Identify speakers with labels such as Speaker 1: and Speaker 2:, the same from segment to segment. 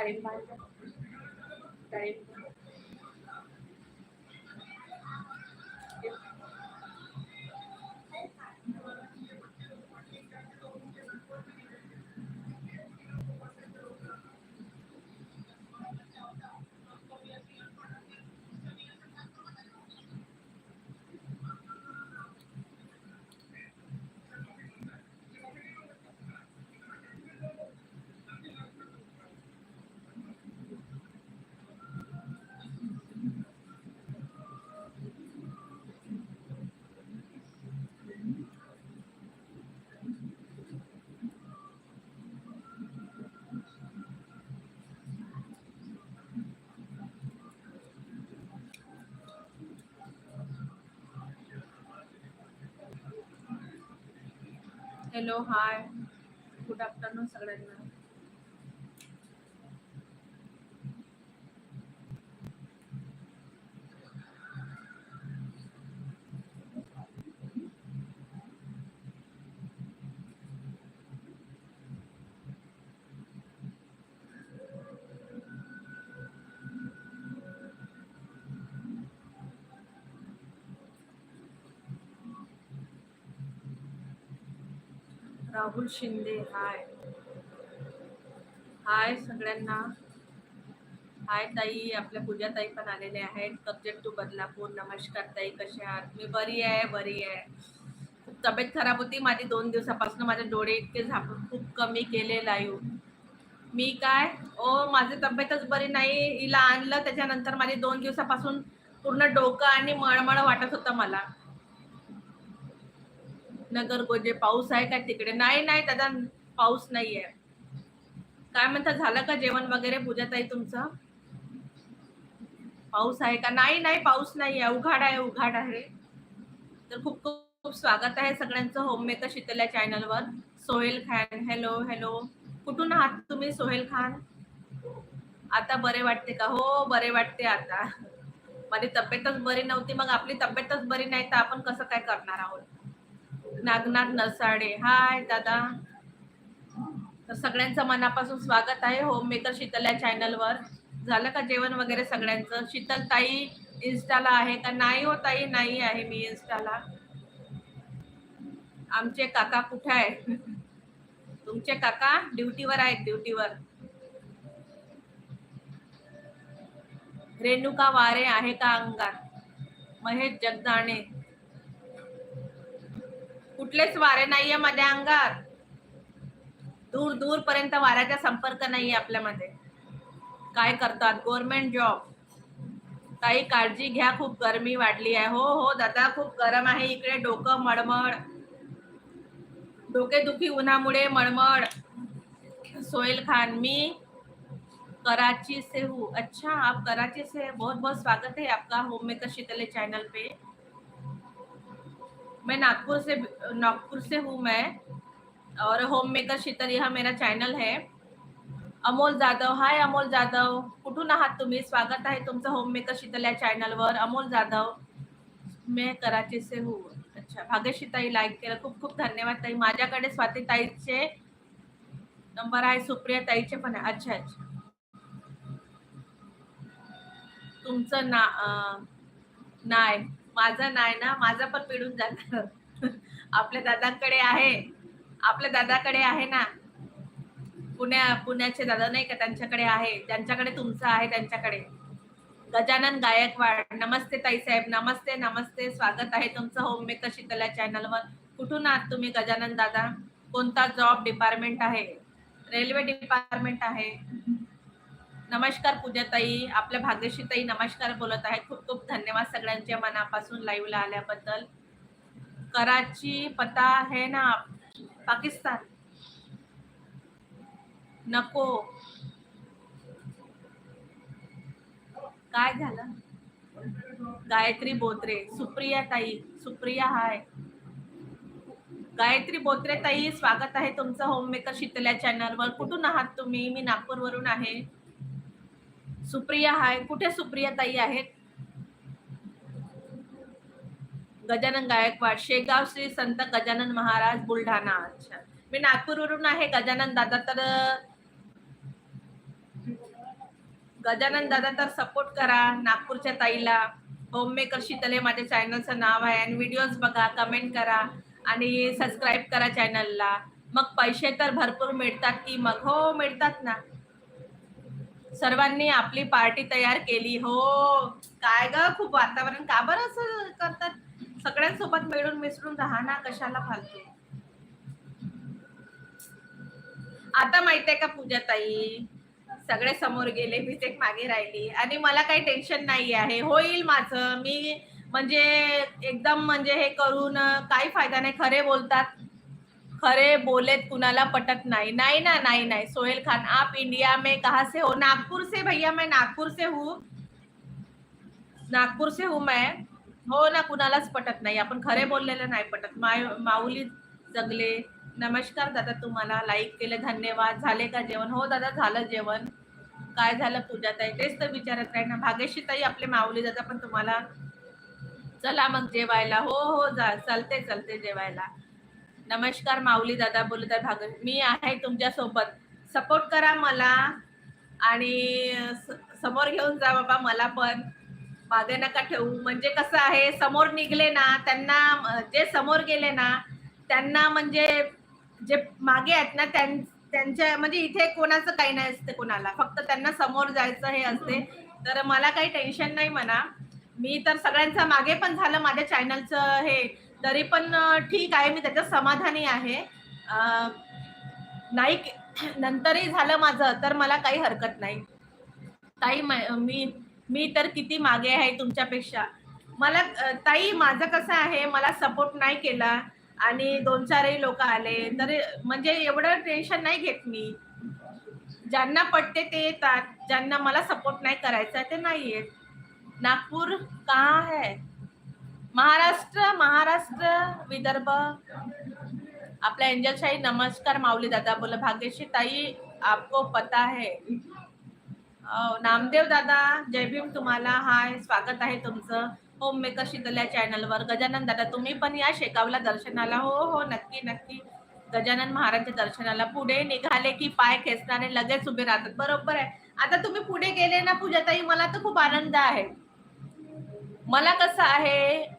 Speaker 1: डाळिंब आहे. Hello hi good afternoon सगळ्यांना. राहुल शिंदे हाय. हाय सगळ्यांना. हाय ताई आपल्या पूजा ताई पण आलेल्या आहेत. सब्जेक्ट टू बदलापूर नमस्कार ताई कसे आहात? मी बरी आहे बरी आहे. खूप तब्येत खराब होती माझी दोन दिवसापासून. माझे डोळे इतके झापून खूप कमी केले लाईव्ह मी काय? ओ माझी तब्येतच बरी नाही. हिला आणलं त्याच्यानंतर माझी दोन दिवसापासून पूर्ण डोकं आणि मळमळ वाटत होतं मला. नगर गोजे पाऊस आहे का तिकडे? नाही नाही दादा पाऊस नाही आहे काय म्हणता झालं का जेवण वगैरे पूजाताई तुमचं? पाऊस आहे का? नाही नाही पाऊस नाही आहे उघाड आहे उघाड आहे. तर खूप खूप स्वागत आहे सगळ्यांचं होम मेकर शीतल्या चॅनलवर. सोहेल खान हॅलो हॅलो कुठून आहात तुम्ही सोहेल खान? आता बरे वाटते का? हो बरे वाटते आता. माझी तब्येतच बरी नव्हती. मग आपली तब्येतच बरी नाही तर आपण कसं काय करणार आहोत? नागनाथ नसाडे हाय दादा. तर सगळ्यांचं मनापासून स्वागत आहे होम मेकर शीतल या चॅनलवर. झालं का जेवण वगैरे सगळ्यांचं? शीतल ताई इन्स्टाला आहे का? नाही हो ताई नाही आहे मी इन्स्टाला. आमचे काका कुठे आहे तुमचे काका ड्युटीवर आहेत ड्युटीवर. रेणुका वारे आहे का अंगात? महेश जगदाणे. कुठलेच वारे नाहीये माझ्या अंगात. दूर दूर पर्यंत वाऱ्याचा संपर्क नाहीये आपल्यामध्ये. काय करतात? गव्हर्नमेंट जॉब काही काळजी घ्या खूप गरमी वाढली आहे. हो हो दादा खूप गरम आहे. इकडे डोकं मळमळ. डोकेदुखी उन्हामुळे मळमळ. सोहेल खान मी कराची से हूँ अच्छा आप कराची से बहुत बहुत स्वागत है आपका होम मेकर शीतले चैनल पे. मैं नागपुर से नागपुर से हूँ मैं और होम मेकर शीतल यह मेरा चॅनल है। अमोल जाधव हाय अमोल जाधव। कुठून आहात तुम्ही? स्वागत आहे तुमचं होम मेकर शीतल या चॅनलवर अमोल जाधव मैं कराची से हूँ। अच्छा भाग्यशीताई लाईक केलं. खूप खूप धन्यवाद ताई. माझ्याकडे स्वाती ताईचे नंबर आहे सुप्रिया ताईचे पण आहे. अच्छा अच्छा. तुमचं ना नाय. माझं नाही ना माझं पण मिळून जाणार. आपल्या दादांकडे आहे. आपल्या दादाकडे आहे ना. पुण्या पुण्याचे दादा नाही का त्यांच्याकडे आहे. ज्यांच्याकडे तुमचं आहे त्यांच्याकडे. गजानन गायकवाड नमस्ते ताईसाहेब नमस्ते नमस्ते. स्वागत आहे तुमचं होम मेकर शीतला चॅनलवर. कुठून आहात तुम्ही गजानन दादा? कोणता जॉब डिपार्टमेंट आहे? रेल्वे डिपार्टमेंट आहे. नमस्कार पूजाताई आपल्या भाग्यशीताई नमस्कार बोलत आहेत. खूप खूप धन्यवाद सगळ्यांच्या मनापासून लाईव्हला आल्याबद्दल. कराची पता है ना पाकिस्तान. नको. काय झालं? गायत्री बोत्रे. सुप्रिया ताई सुप्रिया हाय. गायत्री बोत्रे ताई स्वागत आहे तुमचं होम मेकर शीतल्या चॅनलवर कुठून आहात तुम्ही? मी नागपूरवरून आहे. सुप्रिया हाय. कुठे सुप्रिया ताई आहेत? गजानन गायकवाड. शेगाव श्री संत गजानन महाराज बुलढाणा. अच्छा. मी नागपूरवरून आहे गजानन दादा तर गजानन दादा तर सपोर्ट करा नागपूरच्या ताईला. होममेकर शीतल हे माझ्या चॅनलचं नाव आहे आणि व्हिडिओज बघा कमेंट करा आणि सबस्क्राईब करा चॅनलला मग पैसे तर भरपूर मिळतात की मग? हो मिळतात ना. सर्वांनी आपली पार्टी तयार केली. हो काय ग खूप वातावरण. का बरं असं करतात? सगळ्यांसोबत मिळून मिसळून राहा ना कशाला फालतू? आता माहितीये का पूजा ताई सगळे समोर गेले मीच एक मागे राहिली. आणि मला काही टेन्शन नाही आहे होईल माझं. मी म्हणजे एकदम म्हणजे हे करून काही फायदा नाही. खरे बोलतात. खरे बोलेत कुणाला पटत नाही. नाही ना नाही नाही. सोहेल खान आप इंडिया में कहा से हो? नागपुर से भैया मैं नागपुर से हूँ। नागपूर से हूँ मैं। हो ना कुणालाच पटत नाही. आपण खरे बोललेलं नाही पटत. माय माऊली जगले. नमस्कार दादा तुम्हाला. लाईक केले धन्यवाद. झाले का जेवण? हो दादा झालं जेवण. काय झालं पूजा ताई तेच तर विचारत राही ना. भाग्यशी ताई आपले माऊली दादा पण तुम्हाला चला मग जेवायला. हो हो जा चलते चलते जेवायला. नमस्कार माऊली दादा बोलत आहे भाग मी आहे तुमच्यासोबत सपोर्ट करा मला आणि स- समोर घेऊन जा बाबा मला पण. मागे नका ठेवू. म्हणजे कसं आहे समोर निघले ना त्यांना जे समोर गेले ना त्यांना म्हणजे जे मागे आहेत ना त्यां- त्यांच्या म्हणजे इथे कोणाचं काही नाही असते कोणाला. फक्त त्यांना समोर जायचं हे असते. तर मला काही टेन्शन नाही म्हणा. मी तर सगळ्यांचा मागे पण झालं माझ्या चॅनलचं हे. तरी पण ठीक आहे मी त्याच्यात समाधानी आहे. नाही के- नंतरही झालं माझं तर मला काही हरकत नाही. ताई मी मी तर किती मागे आहे तुमच्यापेक्षा. मला ताई माझं कसं आहे मला सपोर्ट नाही केला आणि दोन चारही लोक आले तर म्हणजे एवढं टेन्शन नाही घेत मी. ज्यांना पटते ते येतात ज्यांना मला सपोर्ट नाही करायचा ते नाही येत नागपूर का है महाराष्ट्र महाराष्ट्र विदर्भ. आपल्या एंजलशाही नमस्कार माऊली दादा बोला. भाग्यश्री ताई आपको पता है. नामदेव दादा जय भीम तुम्हाला. हाय स्वागत आहे तुमचं. होम मेकर शिकल्या चॅनलवर. गजानन दादा तुम्ही पण या शेकावला दर्शनाला. हो हो नक्की नक्की. गजानन महाराजच्या दर्शनाला. पुढे निघाले की पाय खेचणारे लगेच उभे राहतात. बरोबर आहे. आता तुम्ही पुढे गेले ना पूजाताई मला तर खूप आनंद आहे. मला कसं आहे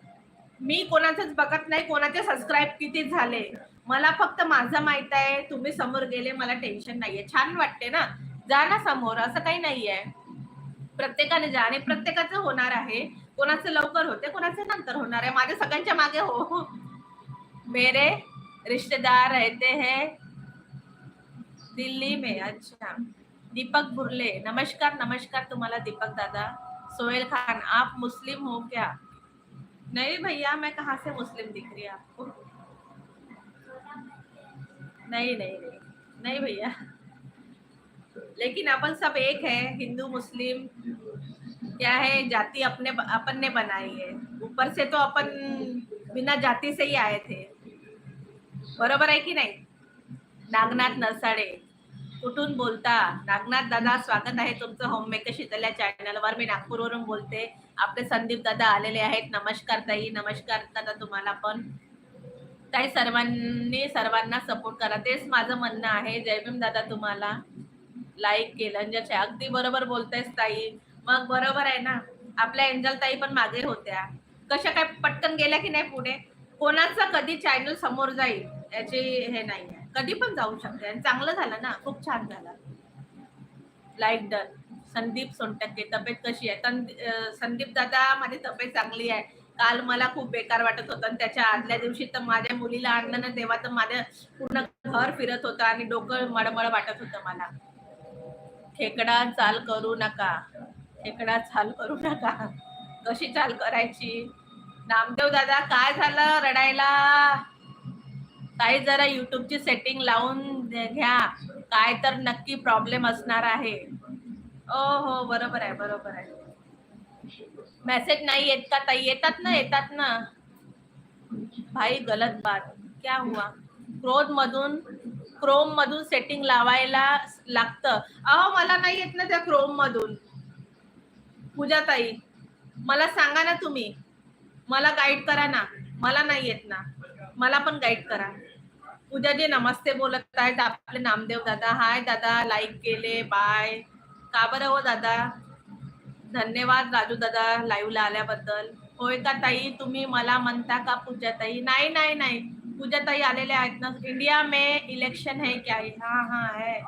Speaker 1: मी कोणाचंच बघत नाही कोणाचे सबस्क्राईब किती झाले? मला फक्त माझं माहीत आहे तुम्ही समोर गेले मला टेन्शन नाहीये. छान वाटते ना? जा ना समोर असं काही नाहीये. प्रत्येकाने जा आणि प्रत्येकाचं होणार आहे. कोणाचं लवकर होते कोणाचं नंतर होणार आहे. माझ्या सगळ्यांच्या मागे हो. मेरे रिश्तेदार रहते हैं दिल्ली में. अच्छा. दीपक बुर्ले नमस्कार नमस्कार तुम्हाला दीपक दादा. सोहेल खान आप मुस्लिम हो क्या? नहीं भैया, मैं कहाँ से मुस्लिम दिख रही है आपको? नहीं नहीं नहीं नहीं भैया। लेकिन अपन सब एक है, हिंदू, मुस्लिम। क्या है, जाति अपने, अपन ने बनाई है। ऊपर से तो अपन बिना जाति से ही आए थे। बरोबर है कि नाही? नागनाथ नरसाडे। कुठून बोलता? नागनाथ दादा स्वागत आहे तुमचं होममेकर शीतल चॅनलवर मी नागपूरवरून बोलते. आपले संदीप दादा आलेले आहेत. नमस्कार ताई नमस्कार दादा तुम्हाला पण. ताई सर्वांनी सर्वांना सपोर्ट करा. तेच माझं म्हणणं आहे. जयभीम दादा तुम्हाला. लाईक केलं. म्हणजे अंजलच्या अगदी बरोबर बोलतेस ताई. मग बरोबर आहे ना? आपल्या एंजल ताई पण मागे होत्या. कशा काय पटकन गेल्या की नाही पुढे? कोणाचं कधी चॅनल समोर जाईल याची हे नाही आहे कधी पण जाऊ शकते. आणि चांगलं झालं ना खूप छान झालं. लाईक डन संदीप सोनटक्के तब्येत कशी आहे? संदीप दादा माझी तब्येत चांगली आहे. काल मला खूप बेकार वाटत होतं आणि त्याच्या आदल्या दिवशी तर माझ्या मुलीला आणलं ना तेव्हा तर माझ्या पूर्ण घर फिरत होतं आणि डोकं मळमळ वाटत होतं मला. खेकडा चाल करू नका. खेकडा चाल करू नका. कशी चाल करायची? नामदेव दादा काय झालं रडायला? ताई जरा युट्यूबची सेटिंग लावून घ्या. काय तर नक्की प्रॉब्लेम असणार आहे. ओ हो बरोबर आहे बरोबर आहे. मेसेज नाही येत का ताई? येतात ना येतात ना. भाई गलत बात. क्या हुआ? क्रोध मधून क्रोम मधून सेटिंग लावायला लागतं. अहो मला नाही येत ना त्या क्रोम मधून. पूजा ताई मला सांगा ना तुम्ही. मला गाईड करा ना. मला नाही येत ना. मला पण गाईड करा. पूजा जे नमस्ते बोलत आहेत आपले नामदेव दादा. हाय दादा लाईक केले बाय का बरं हो दादा? धन्यवाद राजू दादा लाईव्हला आल्याबद्दल. होय का ताई? तुम्ही मला म्हणता का पूजा ताई? नाही नाही नाही. पूजा ताई आलेल्या आहेत ना. इंडिया में इलेक्शन है क्या? हाँ हाँ है.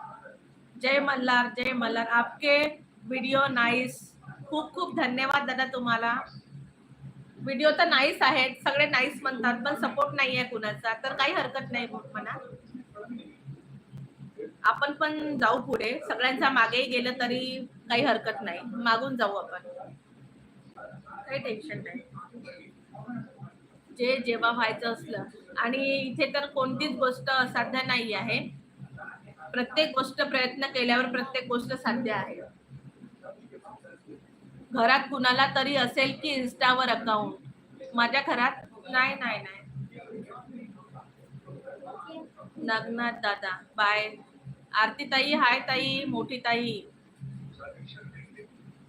Speaker 1: जय मल्हार जय मल्हार. आपके व्हिडिओ नाईस खूप खूप धन्यवाद दादा तुम्हाला. व्हिडिओ तर नाईस आहेत. सगळे नाईस म्हणतात पण सपोर्ट नाही आहे कुणाचा. तर काही हरकत नाही म्हणा. आपण पण जाऊ पुढे. सगळ्यांच्या मागेही गेलं तरी काही हरकत नाही. मागून जाऊ आपण. काही टेन्शन नाही. जे जेव्हा व्हायचं असलं. आणि इथे तर कोणतीच गोष्ट असाध्य नाही आहे प्रत्येक गोष्ट प्रयत्न केल्यावर प्रत्येक गोष्ट साध्य आहे. घरात कुणाला तरी असेल की अकाउंट माझ्या घरात नाही नाही नाही. नगनाथ दादा बाय आरती ताई हाय ताई, मोठी ताई.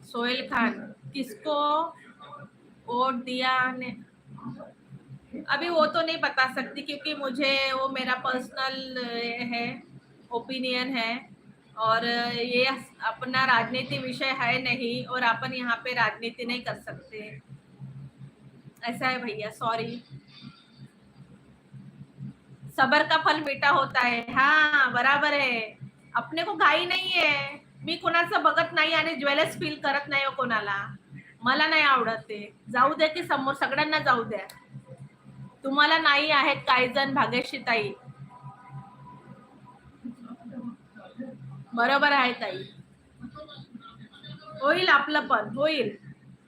Speaker 1: सोहेल खान, किसको वोट दिया ने? अभी वो तो नहीं बता सकती क्योंकि मुझे वो मेरा पर्सनल है ओपिनियन है। और ये अपना राजनीति विषय है नहीं और अपन यहाँ पे राजनीति नहीं कर सकते। ऐसा है भैया सॉरी सबर का फल मीठा होता है। हाँ बराबर है। अपने को घाई नाही आहे मी कोणाचं बघत नाही आणि ज्वेलर्स फील करत नाही हो कोणाला। मला नाही आवडत ते। जाऊ द्या की समोर सगळ्यांना जाऊ द्या। तुम्हाला नाही आहेत काही जण भाग्यश्री ताई। बरोबर आहे ताई. होईल आपलं पण होईल.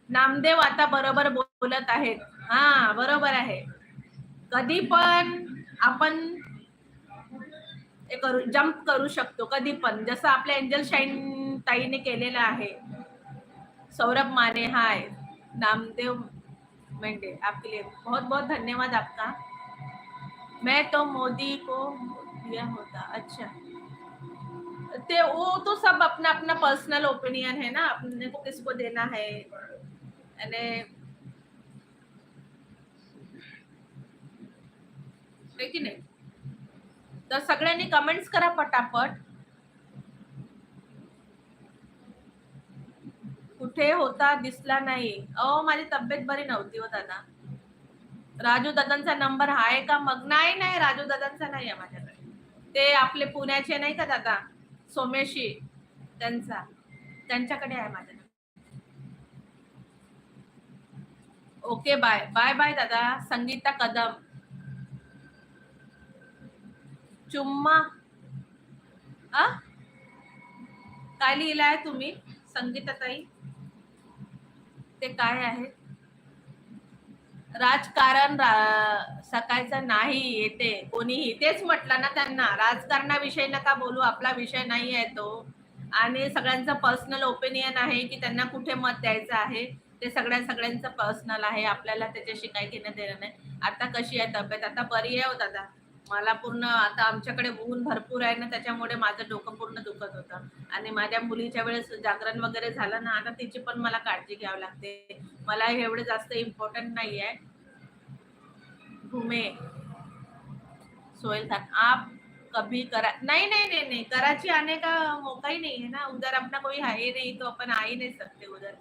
Speaker 1: नामदेव आता बरोबर बोलत आहेत. हा बरोबर आहे. कधी पण आपण करू जम्प करू शकतो कधी पण. जसं आपल्या एंजल शाईन ताईने केलेलं आहे. सौरभ माने हाय. नामदेव मेंढे आपके लिए बहुत बहुत धन्यवाद आपका. मैं तो मोदी को दिया होता अच्छा. ते वो तो सब अपना अपना पर्सनल ओपिनियन है ना अपने को किसको देना है? अने की नाही? तर सगळ्यांनी कमेंट्स करा पटापट. कुठे होता दिसला नाही. अहो माझी तब्येत बरी नव्हती हो दादा. राजू दादांचा नंबर आहे का? मग नाही नाही राजू दादांचा नाही आहे माझ्याकडे. ते आपले पुण्याचे नाही का दादा? सोमेशी त्यांचा. त्यांच्याकडे आहे माझं ओके बाय. बाय बाय दादा. संगीता कदम. चुम्मा. आ? काय लिहिलं आहे तुम्ही संगीता ताई ते काय आहे? राजकारण रा- सकाळचं नाही येते कोणीही. तेच म्हटलं ना त्यांना राजकारणाविषयी नका बोलू आपला विषय नाही आहे तो. आणि सगळ्यांचं पर्सनल ओपिनियन आहे की त्यांना कुठे मत द्यायचं आहे ते सगळ्या सगळ्यांचं पर्सनल आहे आपल्याला त्याच्याशी काही घेणं देणं नाही. आता कशी आहे तब्येत? आता बरी आहे हो दादा? मला पूर्ण आता आमच्याकडे ऊन भरपूर आहे ना त्याच्यामुळे माझं डोकं पूर्ण दुखत होतं. आणि माझ्या मुलीच्या वेळेस जागरण वगैरे झालं ना आता तिची पण मला काळजी घ्यावी लागते. मला एवढे जास्त इम्पॉर्टंट नाही आहे घुमे. सोहेल खान आप कभी करा नहीं नहीं नहीं नहीं. कराची आने का हो, मौका ही नहीं है ना. उधर अपना कोई है ही नहीं तो अपन आ ही नहीं सकते उधर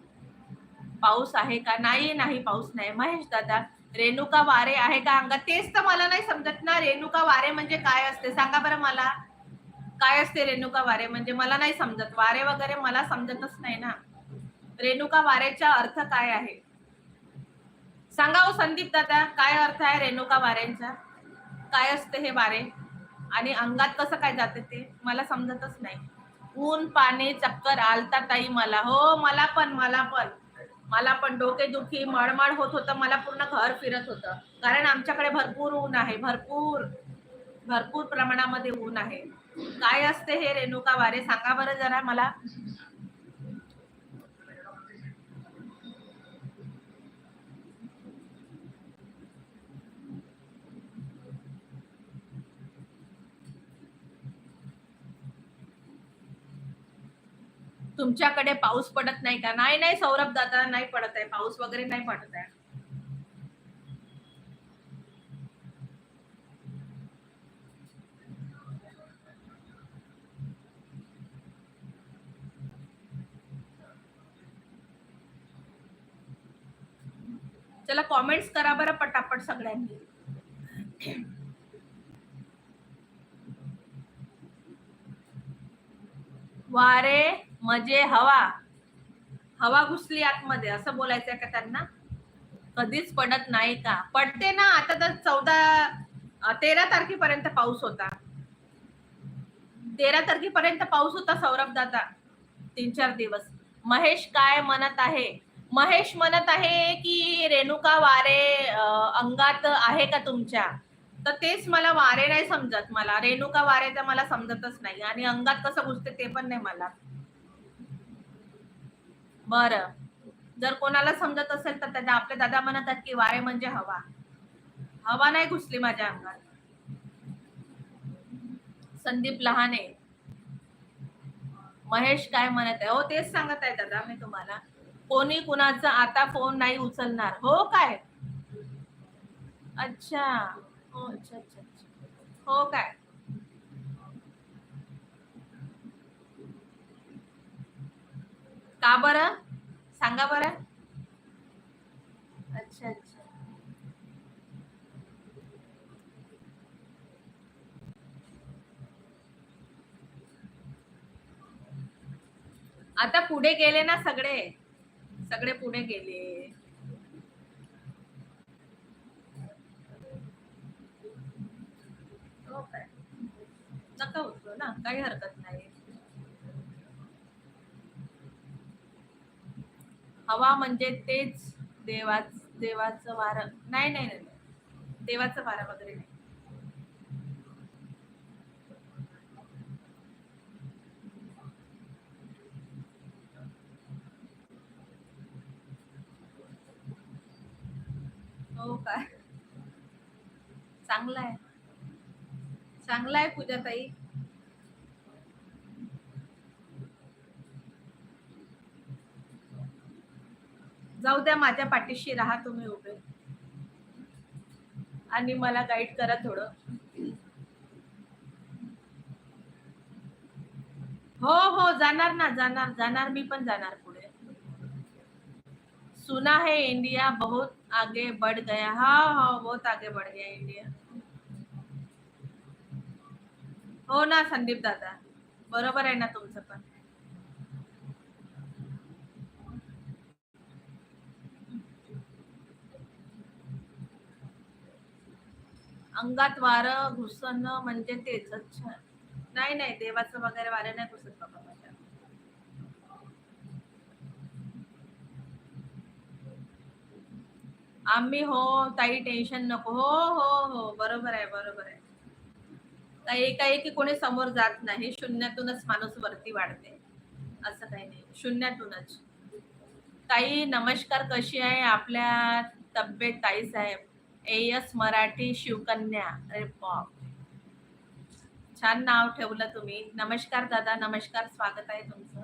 Speaker 1: पाऊस आहे का? नाही नाही पाऊस नाही. महेश दादा रेणुका वारे आहे का? अंगात तेच तर मला नाही समजत ना. रेणुका वारे म्हणजे काय असते? सांगा बरं मला. काय असते रेणुका वारे? म्हणजे मला नाही समजत. वारे वगैरे मला समजतच नाही ना. रेणुका वारेचा अर्थ काय आहे? सांगा हो संदीप दादा काय अर्थ आहे रेणुका वाऱ्यांचा? काय असते हे वारे? आणि अंगात कसं काय जाते ते? मला समजतच नाही. ऊन पाणी चक्कर आलता ताई मला. हो मला पण मला पण. मला पण डोकेदुखी मळमळ होत होतं मला पूर्ण घर फिरत होतं. कारण आमच्याकडे भरपूर ऊन आहे भरपूर भरपूर प्रमाणामध्ये ऊन आहे. काय असते हे रेणुका वारे सांगा बरं जरा मला. तुमच्याकडे पाऊस पडत नाही का? नाही नाही सौरभ दादा नाही पडत आहे. पाऊस वगैरे नाही पडत आहे. चला कॉमेंट्स करा बरं पटापट सगळ्यांनी. वारे म्हणजे हवा. हवा घुसली आतमध्ये असं बोलायचंय का त्यांना? कधीच पडत नाही का? पडते ना आता तर चौदा तेरा तारखेपर्यंत पाऊस होता. तेरा तारखेपर्यंत पाऊस होता सौरभ दादा. तीन चार दिवस. महेश काय म्हणत आहे? महेश म्हणत आहे की रेणुका वारे अंगात आहे का तुमच्या? तर तेच मला वारे नाही समजत मला. रेणुका वारे तर मला समजतच नाही. आणि अंगात कसं घुसते ते पण नाही मला. बर. जर कोणाला समजत असेल तर त्याच्या आपले दादा म्हणतात की वारे म्हणजे हवा. हवा नाही घुसली माझ्या अंगात. संदीप लहाने. महेश काय म्हणत आहे? हो तेच सांगत आहे दादा मी तुम्हाला. कोणी कुणाचा आता फोन नाही उचलणार. हो काय? अच्छा. हो अच्छा अच्छा अच्छा. हो काय? का बरं? सांगा बरं. अच्छा अच्छा. आता पुढे गेले ना सगळे. सगळे पुढे गेले. हो नका उचलू ना काही हरकत नाही. हवा म्हणजे तेच देवाच देवाचं वारं. नाही नाही नाही देवाचं वारं वगैरे नाही. हो काय चांगलं आहे. चांगलं आहे पूजा ताई जाऊ द्या माझ्या पाठीशी राहा तुम्ही उभे. आणि मला गाईड करा थोडं. हो हो जाणार ना जाणार जाणार मी पण जाणार पुढे. सुना है इंडिया बहुत आगे बढ़ गया. हा हा बहुत आगे बढ़ गया इंडिया. हो ना संदीप दादा. बरोबर आहे ना तुमचं पण. अंगात वारं घुसणं म्हणजे तेच. अच्छा. नाही नाही देवाचं वगैरे वारं नाही घुसत बाबा माझ्या. आम्ही हो ताई टेन्शन नको. हो हो हो बरोबर आहे बरोबर आहे. ताई काही की कोणी समोर जात नाही. शून्यातूनच माणूस वरती वाढते. असं काही नाही. शून्यातूनच. ताई नमस्कार कशी आहे आपल्या तब्येत ताई साहेब? एस मराठी शिवकन्या. अरे बाप. छान नाव ठेवलं तुम्ही. नमस्कार दादा नमस्कार. स्वागत आहे तुमचं.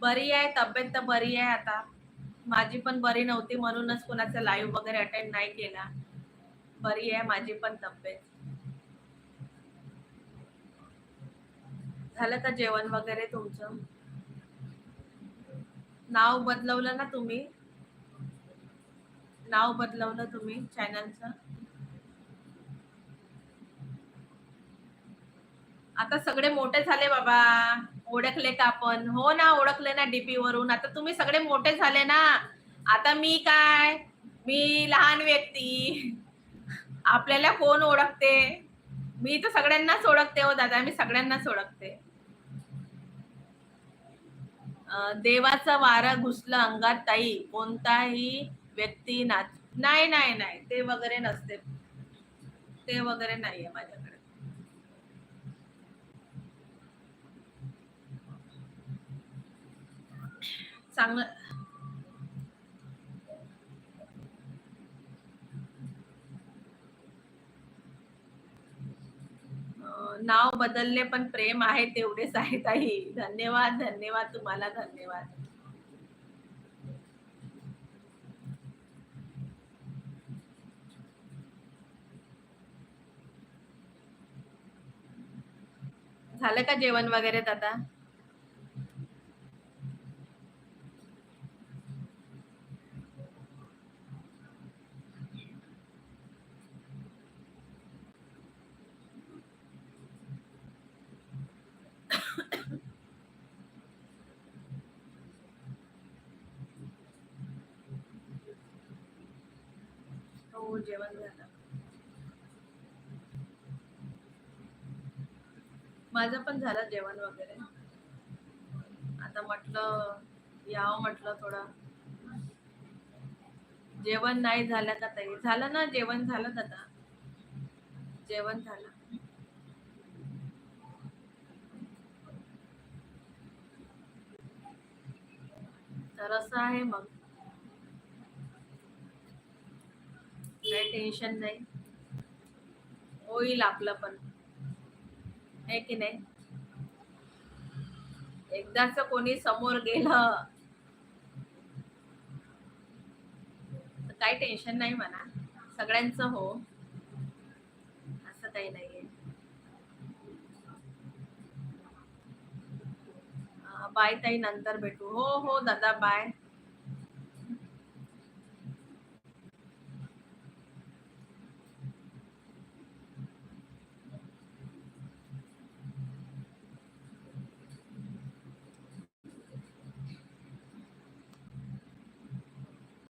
Speaker 1: बरी आहे तब्येत तर बरी आहे आता. माझी पण बरी नव्हती म्हणूनच कुणाचा लाईव्ह वगैरे अटेंड नाही केला. बरी आहे माझी पण तब्येत. झालं का जेवण वगैरे तुमचं? नाव बदलवलं ना तुम्ही? नाव बदलवलं तुम्ही चॅनलचं आता सगळे मोठे झाले बाबा. ओळखले का आपण? हो ना ओळखले ना डीपी वरून. आता तुम्ही सगळे मोठे झाले ना. आता मी काय? मी लहान व्यक्ती. आपल्याला कोण ओळखते? मी तर सगळ्यांनाच ओळखते हो दादा. मी सगळ्यांनाच ओळखते. देवाचं वारं घुसलं अंगात ताई. कोणताही व्यक्ती नाच नाही नाही नाही. ते वगैरे नसते. ते वगैरे नाहीये माझ्याकडे. चांगलं. नाव बदलले पण प्रेम आहे तेवढेच आहे ताई धन्यवाद धन्यवाद तुम्हाला धन्यवाद. झालं का जेवण वगैरे दादा? हो, जेवण माझं पण झालं जेवण वगैरे. आता म्हटलं यावं म्हटलं थोडं. जेवण नाही झालं का ताई? झालं ना जेवण झालं दादा. जेवण झालं. तर असं आहे मग. काही टेन्शन नाही. होईल आपलं पण. आहे की नाही? एकदाच कोणी समोर गेलं तर काही टेन्शन नाही म्हणा. सगळ्यांचं हो. असं काही नाहीये. बाय ताई नंतर भेटू. हो हो दादा बाय